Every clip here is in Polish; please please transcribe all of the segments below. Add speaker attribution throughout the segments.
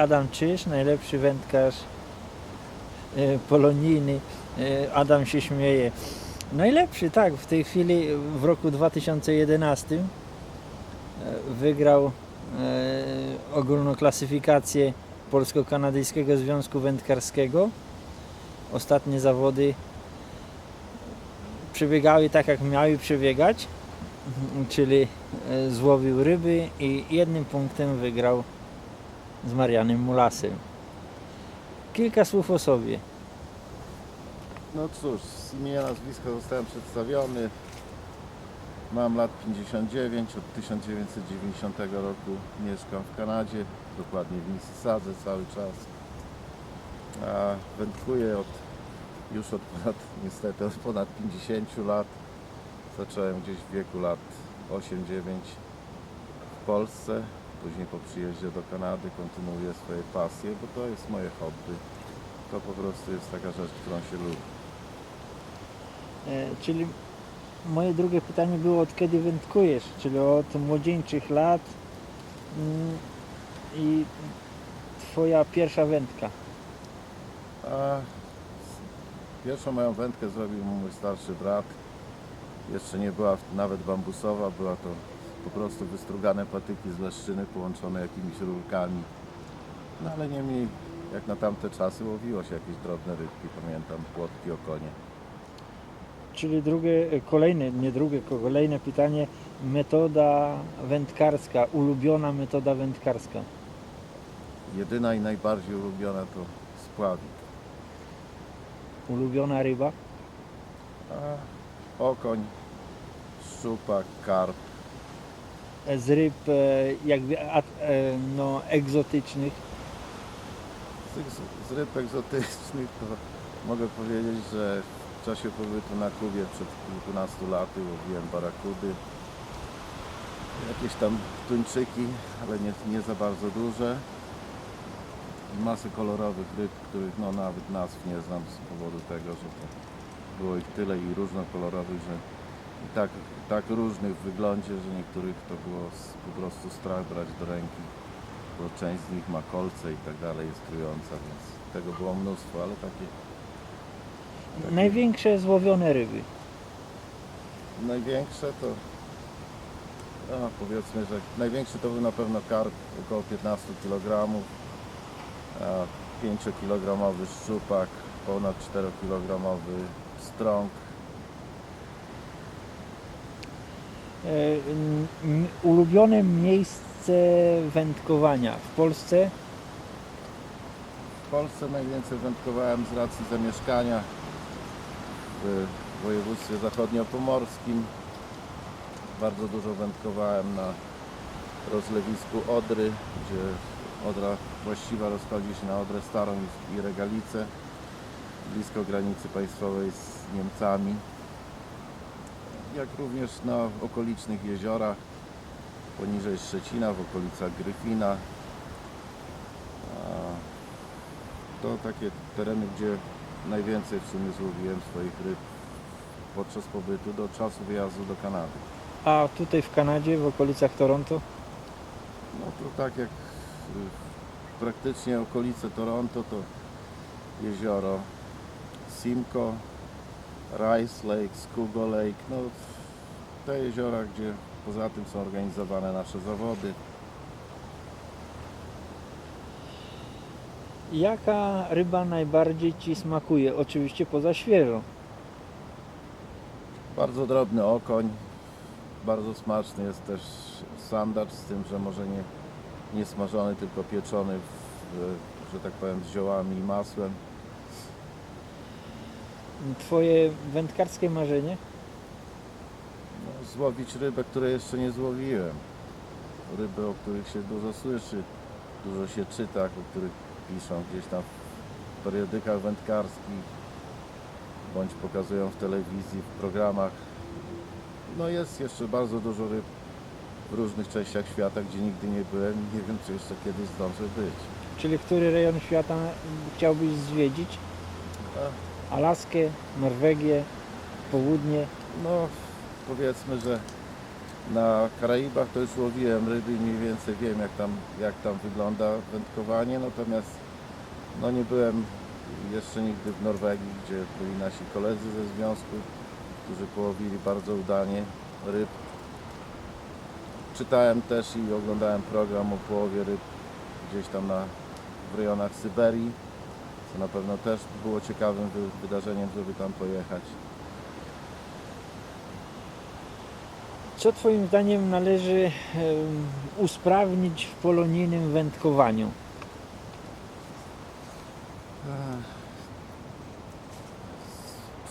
Speaker 1: Adam Czyż, najlepszy wędkarz e, polonijny. E, Adam się śmieje. Najlepszy, tak, w tej chwili w roku 2011 e, wygrał ogólną klasyfikację Polsko-Kanadyjskiego Związku Wędkarskiego. Ostatnie zawody przebiegały tak, jak miały przebiegać, czyli złowił ryby i jednym punktem wygrał z Marianem Mulasem. Kilka słów o sobie.
Speaker 2: No cóż, z imienia nazwiska zostałem przedstawiony. Mam lat 59, od 1990 roku mieszkam w Kanadzie, dokładnie w Mississadze cały czas. A wędkuję od, już od ponad, niestety od ponad 50 lat. Zacząłem gdzieś w wieku lat 8-9 w Polsce. Później po przyjeździe do Kanady kontynuuję swoje pasje, bo to jest moje hobby. To po prostu jest taka rzecz, którą się lubi.
Speaker 1: E, Czyli moje drugie pytanie było od kiedy wędkujesz, czyli od młodzieńczych lat mm, i twoja pierwsza wędka.
Speaker 2: A pierwszą moją wędkę zrobił mój starszy brat. Jeszcze nie była nawet bambusowa, była to po prostu wystrugane patyki z leszczyny połączone jakimiś rurkami. No ale niemniej, jak na tamte czasy łowiło się jakieś drobne rybki, pamiętam, płotki, okonie.
Speaker 1: Czyli drugie, kolejne, nie drugie, kolejne pytanie. Metoda wędkarska, ulubiona metoda wędkarska.
Speaker 2: Jedyna i najbardziej ulubiona to spławik.
Speaker 1: Ulubiona ryba.
Speaker 2: A okoń, szczupak, karp,
Speaker 1: Z ryb e, jakby e, no, egzotycznych.
Speaker 2: Z, z ryb egzotycznych mogę powiedzieć, że w czasie pobytu na Kubie przed kilkunastu laty łowiłem barakudy, jakieś tam tuńczyki, ale nie, nie za bardzo duże. I masę kolorowych ryb, których no nawet nazw nie znam z powodu tego, że to było ich tyle i różnokolorowych, że tak, tak różnych w wyglądzie, że niektórych to było po prostu strach brać do ręki bo część z nich ma kolce i tak dalej, jest trująca, więc tego było mnóstwo, ale takie Takie-
Speaker 1: Największe złowione ryby.
Speaker 2: największe to no, powiedzmy, że największy to był na pewno karp, około 15 kg, a 5-kilogramowy szczupak, ponad 4-kilogramowy strąg.
Speaker 1: Ulubione miejsce wędkowania w Polsce.
Speaker 2: W Polsce najwięcej wędkowałem z racji zamieszkania w województwie zachodniopomorskim. Bardzo dużo wędkowałem na rozlewisku Odry, gdzie Odra właściwa rozchodzi się na Odrę Starą i- i Regalicę, blisko granicy państwowej z Niemcami. Jak również na okolicznych jeziorach, poniżej Szczecina, w okolicach Gryfina. To takie tereny, gdzie najwięcej w sumie złowiłem swoich ryb podczas pobytu do czasu wyjazdu do Kanady.
Speaker 1: A tutaj w Kanadzie, w okolicach Toronto.
Speaker 2: No to tak jak y, praktycznie okolice Toronto to jezioro Simcoe, Rice Lake, Scugo Lake, no te jeziora, gdzie poza tym są organizowane nasze zawody.
Speaker 1: Jaka ryba najbardziej Ci smakuje? Oczywiście poza świeżą.
Speaker 2: Bardzo drobny okoń, bardzo smaczny jest też sandacz z tym, że może nie, nie smażony, tylko pieczony, w, że tak powiem, z ziołami i masłem.
Speaker 1: Twoje wędkarskie marzenie?
Speaker 2: No, złowić rybę, której jeszcze nie złowiłem. Ryby, o których się dużo słyszy, dużo się czyta, o których piszą gdzieś tam w periodykach wędkarskich, bądź pokazują w telewizji, w programach. No jest jeszcze bardzo dużo ryb w różnych częściach świata, gdzie nigdy nie byłem i nie wiem, czy jeszcze kiedyś zdążę być.
Speaker 1: Czyli który rejon świata chciałbyś zwiedzić? Alaskę, Norwegię, południe.
Speaker 2: No, powiedzmy, że Na Karaibach to już łowiłem ryby mniej więcej wiem jak tam, jak tam wygląda wędkowanie, natomiast no nie byłem jeszcze nigdy w Norwegii, gdzie byli nasi koledzy ze związku, którzy połowili bardzo udanie ryb. Czytałem też i oglądałem program o połowie ryb gdzieś tam na, w rejonach Syberii, co na pewno też było ciekawym wy, wydarzeniem, żeby tam pojechać.
Speaker 1: Co Twoim zdaniem należy usprawnić w polonijnym wędkowaniu?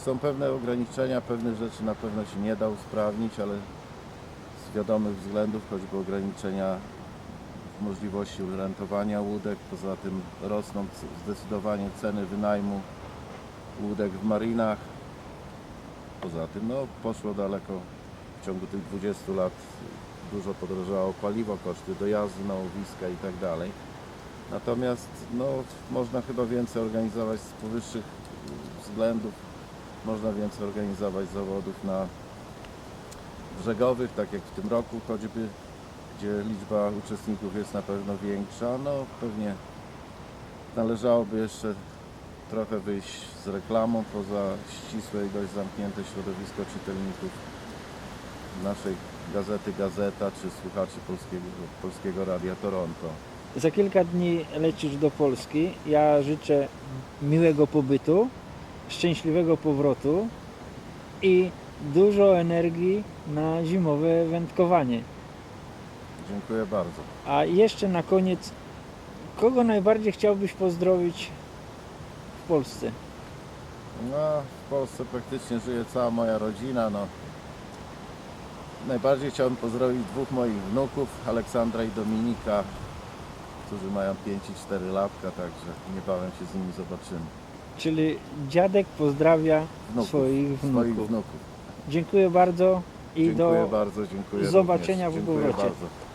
Speaker 2: Są pewne ograniczenia, pewnych rzeczy na pewno się nie da usprawnić, ale z wiadomych względów, choćby ograniczenia możliwości rentowania łódek, poza tym rosną zdecydowanie ceny wynajmu łódek w marinach. Poza tym no, poszło daleko w ciągu tych 20 lat dużo podrożało paliwo, koszty dojazdu na łowiska i tak dalej. Natomiast no, można chyba więcej organizować z powyższych względów można więcej organizować zawodów na brzegowych, tak jak w tym roku choćby, gdzie liczba uczestników jest na pewno większa. No pewnie należałoby jeszcze trochę wyjść z reklamą poza ścisłe i dość zamknięte środowisko czytelników naszej gazety Gazeta czy słuchaczy Polskiego, Polskiego Radia Toronto.
Speaker 1: Za kilka dni lecisz do Polski. Ja życzę miłego pobytu, szczęśliwego powrotu i dużo energii na zimowe wędkowanie.
Speaker 2: Dziękuję bardzo.
Speaker 1: A jeszcze na koniec, kogo najbardziej chciałbyś pozdrowić w Polsce?
Speaker 2: No, w Polsce praktycznie żyje cała moja rodzina. No. Najbardziej chciałbym pozdrowić dwóch moich wnuków, Aleksandra i Dominika, którzy mają 5 i 4 latka, także niebawem się z nimi zobaczymy.
Speaker 1: Czyli dziadek pozdrawia
Speaker 2: Wnuków,
Speaker 1: swoich wnuków.
Speaker 2: Swoich wnuków.
Speaker 1: Dziękuję bardzo i
Speaker 2: Dziękuję
Speaker 1: do
Speaker 2: bardzo, dziękuję
Speaker 1: zobaczenia
Speaker 2: również.
Speaker 1: w
Speaker 2: Dziękuję
Speaker 1: powrocie.
Speaker 2: bardzo.